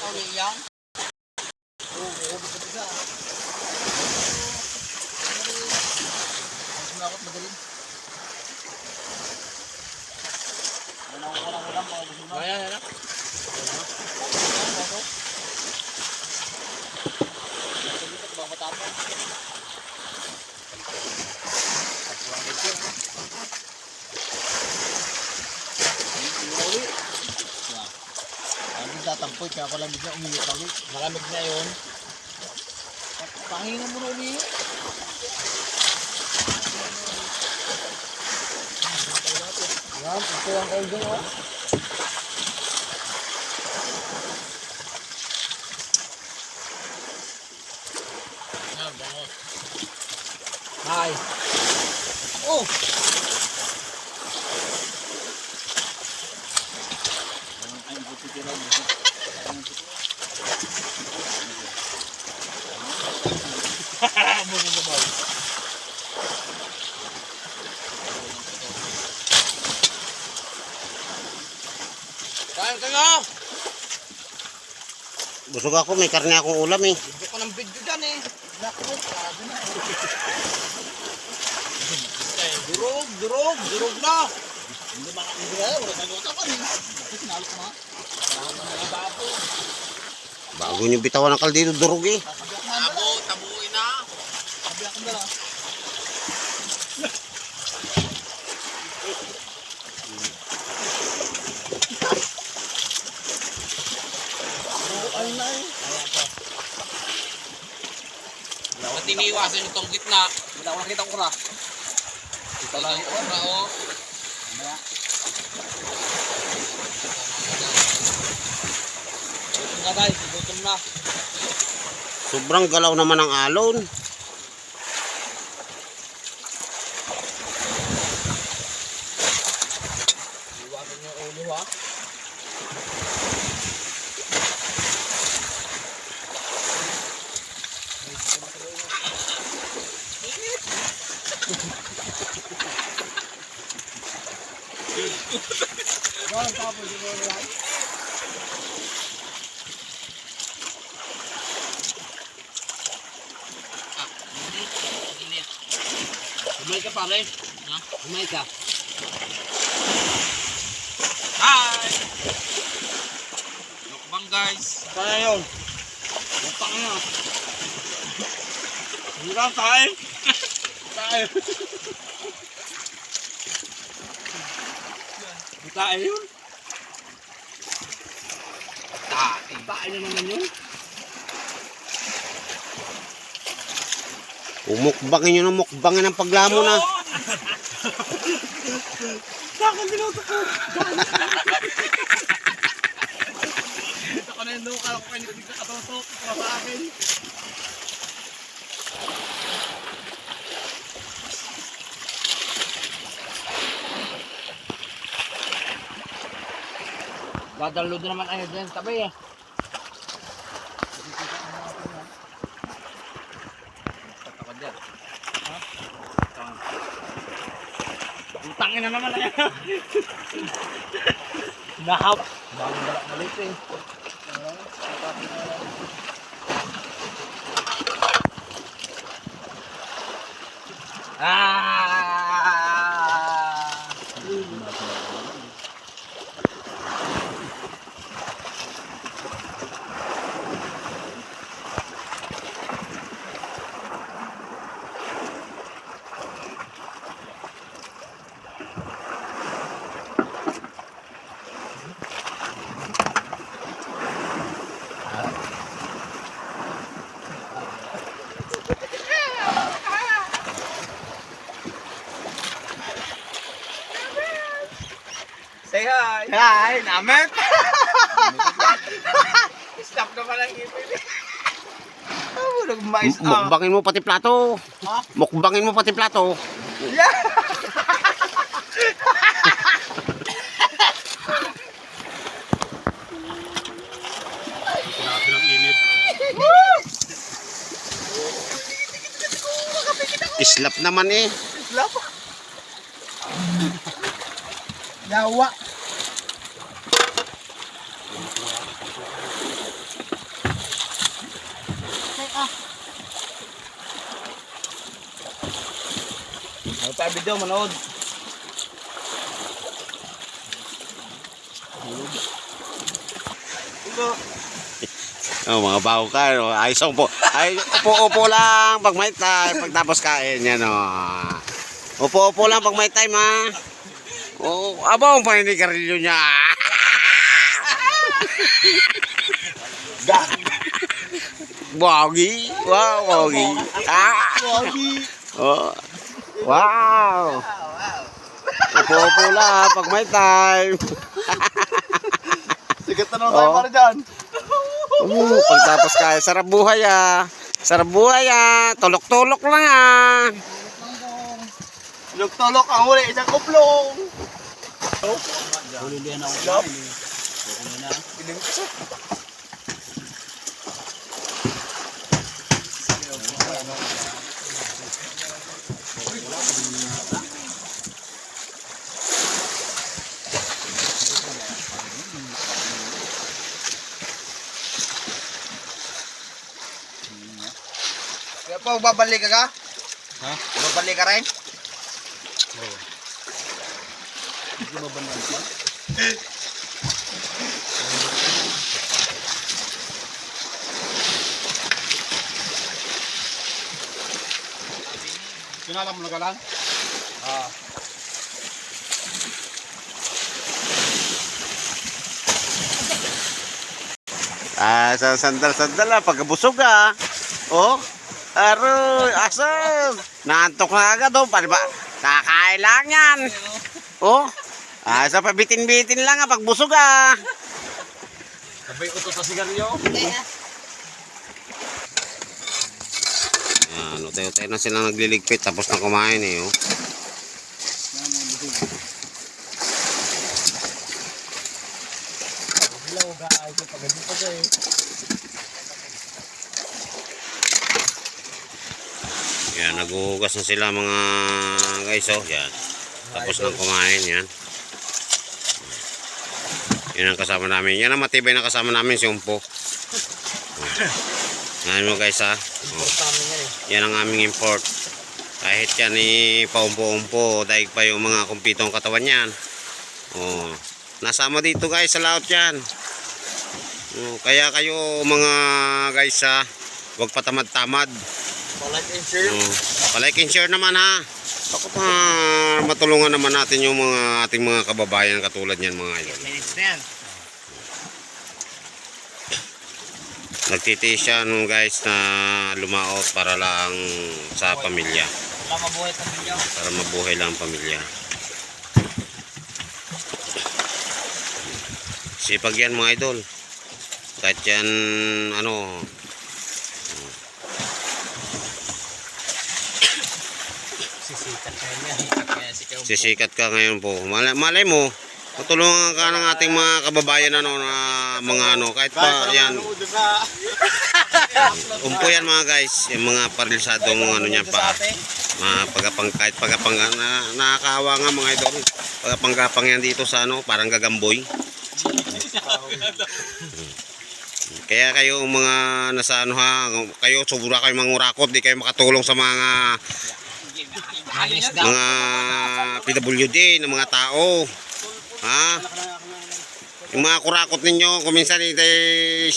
Uli yan. Oo, oo, bisa bisa. Mas nakot magaling. Yan ako ko lang ulam mga gusto mo. Ayan, ayan. Bang matapon. Uli. Yan. Ang tatampoy kaya pala bigla umiyak kami. Malamig na yun. Pahinga mo na umiyak. Yan, ito ang kayo dyan bango. Hi. Oh! Ay, buti tira mo. Bumabaw. Kain ka nga! Busog ako, may karne akong ulam eh. Hindi ko ng video dyan eh. Naku, sabi na. Eh, Durog, durog, durog na. Hindi maka hindi na, wala otak pa rin. Sinalo ko na. Bago niyo bitawan ng kaldero, durog eh. Sasabihan ko na Tabo, dala. tabuin na. Na eh. Ba't iniiwasan itong gitna? Wala ko nakita ko na. Ito lang yung okra oh. Mamaya. Gutom na guys, gutom na. Sobrang galaw naman ang alon. Ha. Yan, tapos yung mga yan. Humay ka pare. Ha? Humay ka. Hi! Lokbang guys. Kaya yun. Utang na. Ka kain. Kain. Kain yun. Kain. Kain na naman yun. Umukbangin nyo ng mukbangin ng paglamo na. Saan binuto ko? Ito ko na yung luka ko kayo hindi ka katutok para sa akin. Dadaload naman dyan sa tabi eh. Tatakad yan. Ha? Utangin na naman na. Nahap. Bagong balak malit eh. Ah! Hi! Namet! Stop naman ang ipin. Oh, nagmais M- Mukbangin mo pati plato. Ha? Mukbangin mo pati plato. Yeah! Grabe ng init. Islap naman eh. Slap. Yawa. Ano pa video, manood. Oh, mga bago ka. No? Ay, so po. Ay, upo-upo lang pag may time. Pagtapos kain, yan o. Upo-upo lang pag may time, ha. Oh, aba, ang paninigarilyo niya. Bogi. Wow, bogi. Ah. Oh. Wow. Upo-upo lang pag may time. Sigat na naman tayo Oo. para dyan. Oo, pagtapos kaya, sarap buhay ah. Sarap buhay ah. Tulok-tulok lang ah. Tulok-tulok ang huli, isang kuplong. Huli din ako. Huli na. Pa, babalik ka? Ha? Babalik ka rin? Hindi ba ba naman? Sinala mo na ka lang? Ah. Ah, sa sandal-sandal ah. Pagkabusog ah. Oh. Aroy, asam. Naantok na agad oh. Pari ba? Kakain lang yan. Oh. Ah, sa pabitin-bitin lang ah. Pagbusog ah. Sabay utos sa sigarilyo. Yan, utay-utay na sila nagliligpit tapos na kumain eh. Oh. Hello guys, pagod pa kayo. Yan, naghuhugas na sila mga guys, oh. Yan. Tapos nang kumain, yan. Yan ang kasama namin. Yan ang matibay na kasama namin, si Umpo. Yan mo guys, ha. Oh. Yan eh. Yan ang aming import. Kahit yan eh, paumpo-umpo, daig pa yung mga kumpitong katawan yan. Oh. Nasama dito guys sa laot yan. Oh, kaya kayo mga guys ha, huwag patamad-tamad. Palike and share. Oh, palike and share naman ha. Baka pa matulungan naman natin yung mga ating mga kababayan katulad niyan mga idol. Minutes na yan. Nagtitiis siya nung guys na lumaot para lang sa pamilya. Wala mabuhay pa ninyo. Para mabuhay lang ang pamilya. Sipag yan mga idol. Kahit yan ano Sisikat niya. Ka ngayon po. Malay, malay mo, matulungan ka ng ating mga kababayan ano na mga ano kahit pa yan umpo yan mga guys yung mga paralisadong ano niyan pa mga pagapang kahit pagapang na, nakakaawa nga mga idol pagapang yan dito sa ano parang gagamboy kaya kayo mga nasa ano ha kayo sobra kayo mangurakot di kayo makatulong sa mga. Mga PWD ng mga tao. Ha? Yung mga kurakot ninyo, kung minsan eh,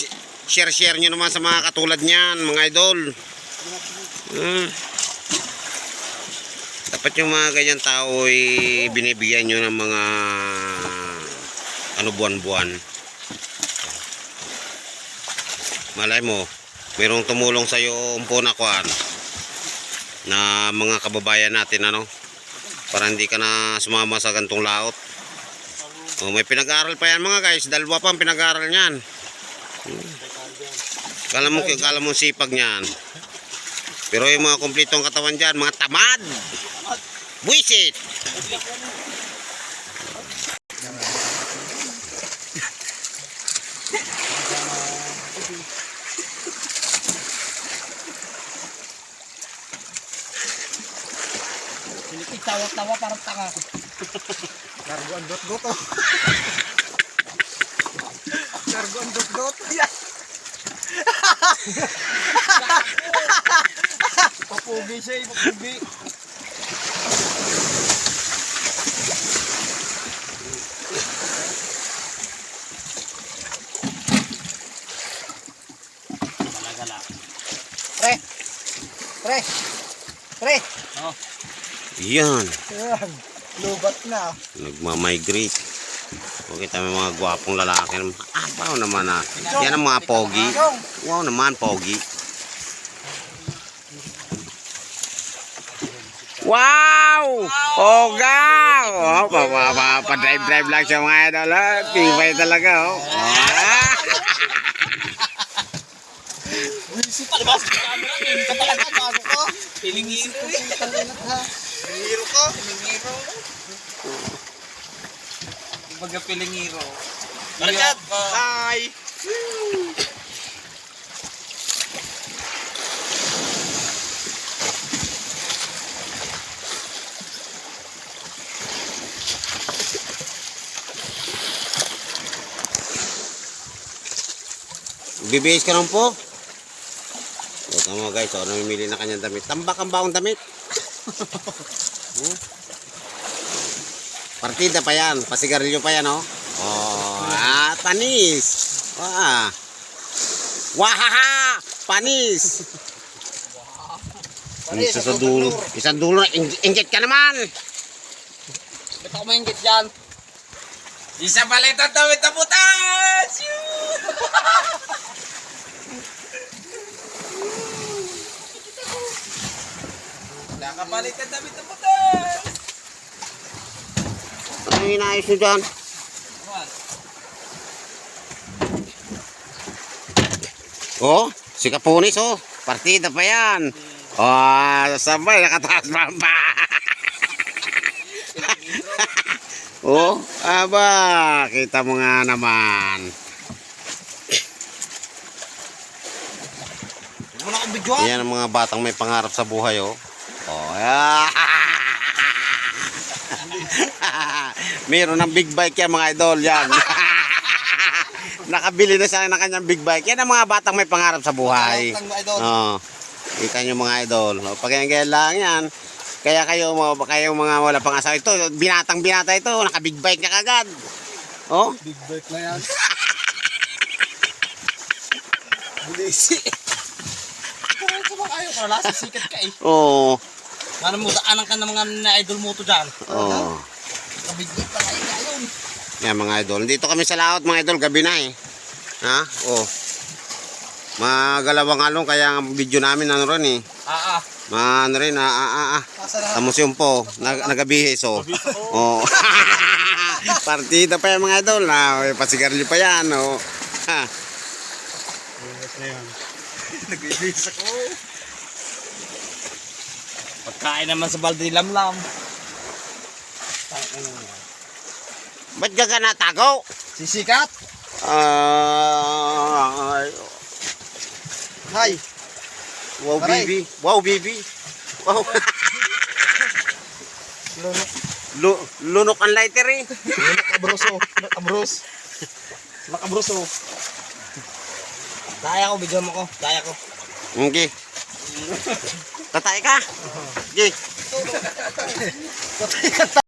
share-share nyo naman sa mga katulad niyan, mga idol. Hmm. Dapat yung mga ganyan tao ay binibigyan nyo ng mga ano buwan-buwan. Malay mo, mayroong tumulong sa'yo umpo na kuan na mga kababayan natin ano para hindi ka na sumama sa gantong laot. Oh, may pinag-aral pa yan mga guys. Dalawa pa ang pinag-aral niyan. Kala mo, kala mo sipag niyan. Pero yung mga kumplitong katawan dyan mga tamad! Buisit tawa-tawa parang tanga. Cargo ang dot-dot oh. Cargo dot-dot. Yes! papugi siya eh, papugi. Pre! Pre! Pre! Yan. Ayan. Lubat na. Nagmamigrate. O kita may mga gwapong lalaki. Ah, wow naman ah. Yan ang mga pogi. Wow naman, pogi. Wow! Ogaw! Oh, pa, pa, pa, pa drive drive lang siya mga idol. Tibay talaga oh. Ah. Wisit pa, diba? Sa camera, hindi ka talaga, bago ko. Pilingiro eh. Pilingiro ko, pilingiro. Kumbaga pilingiro. Barkad! Hi! Bibihis ka lang po. Ito mo guys, oh, namimili na kanyang damit. Tambak ang baong damit. Hmm? Partida pa yan. Pasigarilyo pa yan, oh. Oh, ah, panis. Wah. Wahaha! Panis! Isa sa dulo. Isang dulo na. ing- Inggit ka naman! Ba't ako maingit dyan? Isa pala ito tawid na butas! Nakapalit ang damit na butas! Ano yung inaayos nyo dyan? Oh, si Kapunis oh. Partida pa yan. Oh, sabay nakataas pa ba? oh, aba, kita mo nga naman. Yan ang mga batang may pangarap sa buhay oh. Oh. Meron ng big bike yan mga idol yan. Nakabili na siya ng kanyang big bike. Yan ang mga batang may pangarap sa buhay. Oo. Kita nyo mga idol. O, Pagkaya lang yan. Kaya kayo mga kayo mga wala pang asawa ito, binatang binata ito, naka big bike na kagad. Oh, Big bike na yan. Bulisi. Na, sisikat ka eh. oh, Paano mo, daanan ka ng mga na-idol mo to dyan? oh. Kabigit pa kayo na yun. Yan mga idol. Dito kami sa laot mga idol, gabi na eh. Ha? Oh. Magalawang along kaya ang video namin ano rin eh. Ah, ah. Ma ano rin, ah, ah, ah, ah. Sa museum po, nag nagabihis oh. Oh. Partida pa yan mga idol na, may pasigarilyo pa yan oh. Ha. Nag-ibis ako. Pagkain naman sa balde lamlam. Ba't ka ka natago? Sisikat. Ah, Hi. wow Aray. baby. Wow baby. Wow. Lunok. Lu lunok ang lighter eh. Lunok abroso. Abros. Nakabroso. Daya ko, bigyan mo ko. Daya ko. Okay. Tatay ka? Okay. Patay ka